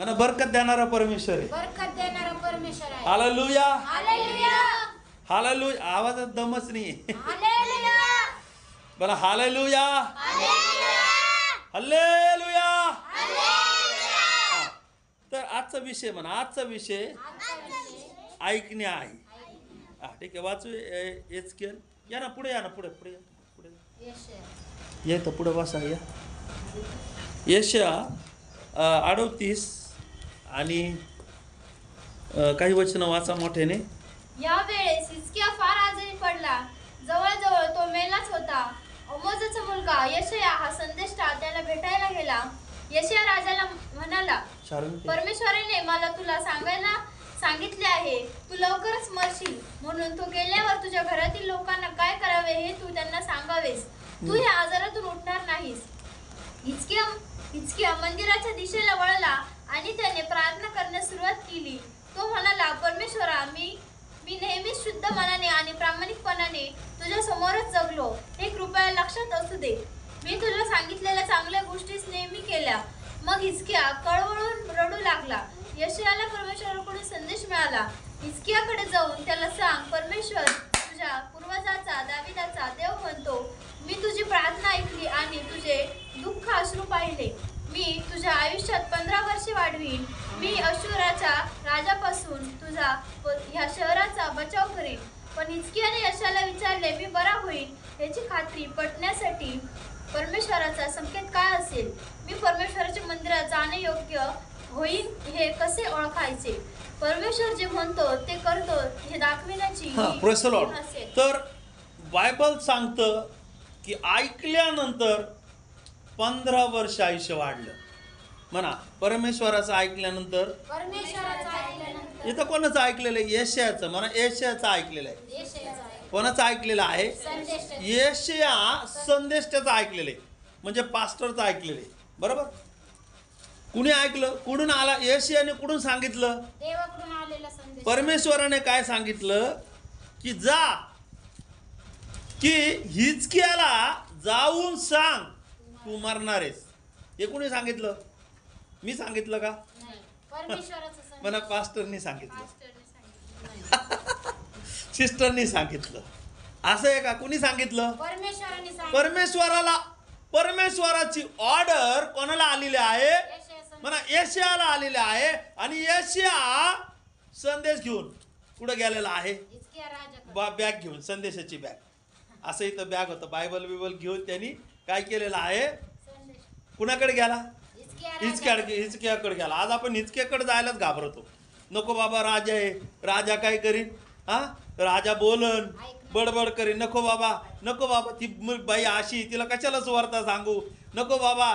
आणि बरकत देणारा परमेश्वर आहे. बरकत देणारा परमेश्वर आहे. हालेलुया. हालेलुया. हालेलुया. आवाजात दमच नाही. हालेलुया. बरं हालेलुया. हालेलुया. Hallelujah hallelujah. तर आजचा विषय म्हणा आजचा विषय ऐकणे आहे. हा ठीक आहे वाचू एच केल या ना पुढे या ना पुढे पुढे या पुढे या. तर पुढे वाचा या. यशा अडोतीस आणि काही वचन वाचा मोठ्याने. या वेळेस हिचकिया फार आजारी पडला. जवळजवळ तो मेलाच होता. अमोजाचा मुलगा यशया हा संदेष्टा त्याला भेटायला गेला. यशया राजाला म्हणाला परमेश्वराने मला तुला सांगायला सांगितले आहे. तू लवकरच मरशील. म्हणून तू गेल्यावर तुझ्या घरातील लोकांना काय करावे हे तू त्यांना सांगावेस. तू या आजारातून उठणार नाहीस. हिचकिया हिचकिया मंदिराच्या दिशेला वळला. आणि त्याने प्रार्थना करण्यास सुरुवात केली. तो म्हणाला परमेश्वरा मी मी नेहमीच शुद्ध मनाने आणि प्रामाणिकपणाने तुझ्या समोरच जगलो. हे कृपया लक्षात असू दे. मी तुला सांगितलेल्या चांगल्या गोष्टीच नेहमी केल्या. मग हिचक्या कळवळून रडू लागला. यशयाला परमेश्वराकडून संदेश मिळाला. हिचकियाकडे जाऊन त्याला सांग परमेश्वर तुझ्या पूर्वजाचा दाविदाचा देव म्हणतो मी तुझी प्रार्थना ऐकली आणि तुझे दुःख अश्रू पाहिले मी तुझ्या आयुष्यात पंधरा वर्षे वाढवीन मी अशुराच्या राजापासून तुझा व ह्या शहराचा बचाव करीन. पण हिचकियाने यशाला विचारले मी बरा होईल याची खात्री पटण्यासाठी परमेश्वराचा संकेत काय असेल? मी परमेश्वराच्या मंदिरात जाणे योग्य होईल हे कसे ओळखायचे? परमेश्वर जे म्हणतो ते करतो हे दाखविण्याची असेल. तर बायबल सांगतं की ऐकल्यानंतर पंधरा वर्ष आयुष्य वाढलं. म्हणा परमेश्वराचं ऐकल्यानंतर इथं कोणाचं ऐकलेलं आहे? येशयाचं म्हणा येशयाचं ऐकलेलं आहे. कोणाचं ऐकलेलं आहे? येशया संदेष्टाचं ऐकलेलं आहे. म्हणजे पास्टरचं ऐकलेलं आहे. बरोबर? कुणी ऐकलं? कुठून आला? येशयाने कुठून सांगितलं? परमेश्वराने काय सांगितलं? की जा. की हिचकियाला जाऊन सांग तू मरणार आहेस. हे कुणी सांगितलं? मी सांगितलं का? मला पास्टरनी सांगितलं. सिस्टरनी सांगितलं. असं आहे का? कुणी सांगितलं? परमेश्वराला परमेश्वराची ऑर्डर कोणाला आलेली आहे? म्हणा एशियाला आलेले आहे आणि एशिया संदेश घेऊन कुठं गेलेला आहे. बॅग घेऊन संदेशाची बॅग. असं इथं बॅग होतं. बायबल बिबल घेऊन त्यांनी काय केलेलं आहे? कुणाकडे गेला? हिचक्या हिचक्याकडे गेला. आज आपण हिचक्याकडे जायलाच घाबरतो. नको बाबा राजा आहे. राजा काय करीन? हा? राजा बोलन. बडबड करीन नको बाबा नको बाबा ती बाई अशी तिला कशाला सुवार्ता सांगू? नको बाबा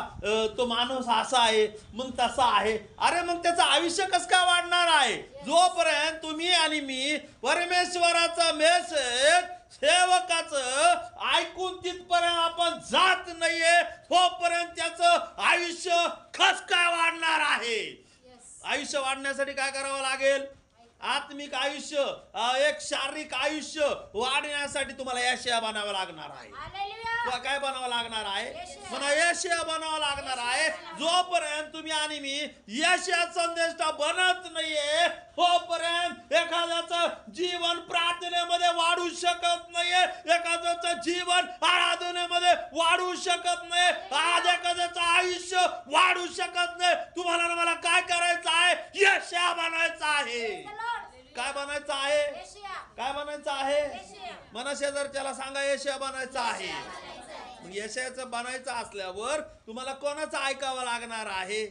तो माणूस असा आहे मग तसा आहे. अरे मग त्याचं आयुष्य कसं काय वाढणार आहे? जोपर्यंत तुम्ही आणि मी परमेश्वराचा मेसेज सेवकाचं ऐकून तिथपर्यंत आपण जात नाहीये तोपर्यंत त्याचं आयुष्य खस काय वाढणार आहे. आयुष्य वाढण्यासाठी काय करावं लागेल? आत्मिक आयुष्य एक शारीरिक आयुष्य वाढण्यासाठी तुम्हाला यशया बनावं लागणार आहे. काय बनावं लागणार आहे. म्हणा यशया बनावं लागणार आहे. जोपर्यंत तुम्ही आणि मी यशया संदेष्टा बनत नाहीये तोपर्यंत एखाद्याचं जीवन प्रार्थनेमध्ये वाढू शकत नाहीये एखाद्याचं जीवन आराधनेमध्ये वाढू शकत नाही आज एखाद्याचं आयुष्य वाढू शकत नाही तुम्हाला मला काय करायचं आहे? यशया बनायचं आहे. काय बनायचं आहे. काय बनायचं आहे? यशया. मना शेजारच्याला सांगा यशया बनायचं आहे. मग यशयाचं बनायचं असल्यावर तुम्हाला कोणाचं ऐकावं लागणार आहे?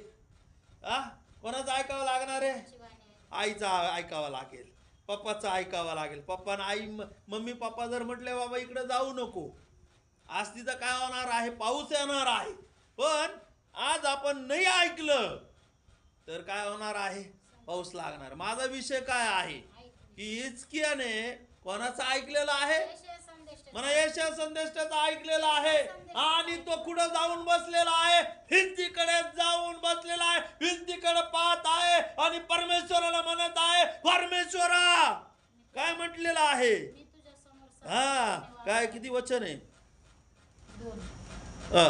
आ? कोणाचं ऐकावं लागणार आहे. आईचं ऐकावं लागेल. पप्पाचं ऐकावं लागेल. पप्पानं आई मम्मी पप्पा जर म्हटले बाबा इकडे जाऊ नको. आज तिथं काय होणार आहे? पाऊस येणार आहे. पण आज आपण नाही ऐकलं तर काय होणार आहे? पाऊस लागणार. माझा विषय काय आहे? की इचकियाने कोणाचं ऐकलेलं आहे? म्हणा येशा संदेशाचं ऐकलेलं आहे. आणि तो कुठं जाऊन बसलेला आहे? भिंतीकडे जाऊन बसलेला आहे. भिंतीकडे पाहत आहे आणि परमेश्वराला म्हणत आहे परमेश्वरा! काय म्हटलेलं आहे? हा काय किती वचन आहे?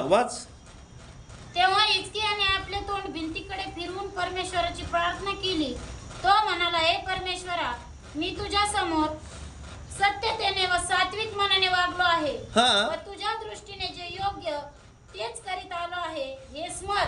वाच. तेव्हा हिचकियाने आपले तोंड भिंतीकडे फिरवून परमेश्वराची प्रार्थना केली. तो म्हणाला हे परमेश्वरा मी तुझ्या समोर सत्यतेने व सात्विक मनाने वागलो आहे. हा. व तुझ्या दृष्टीने जे योग्य तेच करीत आलो आहे हे स्मर.